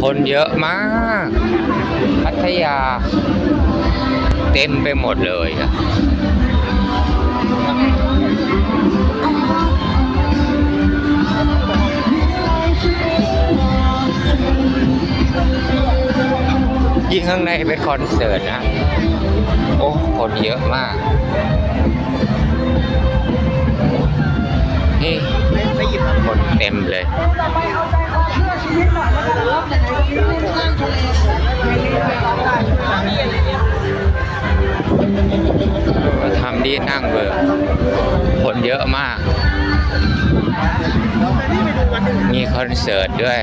คนเยอะมาก พัทยา เต็มไปหมดเลยอะยิ่งข้างในเป็นคอนเสิร์ตนะ โอ้ คนเยอะมาก นี่ไปหยิบคนเต็มเลย ทำดีนั่งเบอร์คนเยอะมาก มีคอนเสิร์ตด้วย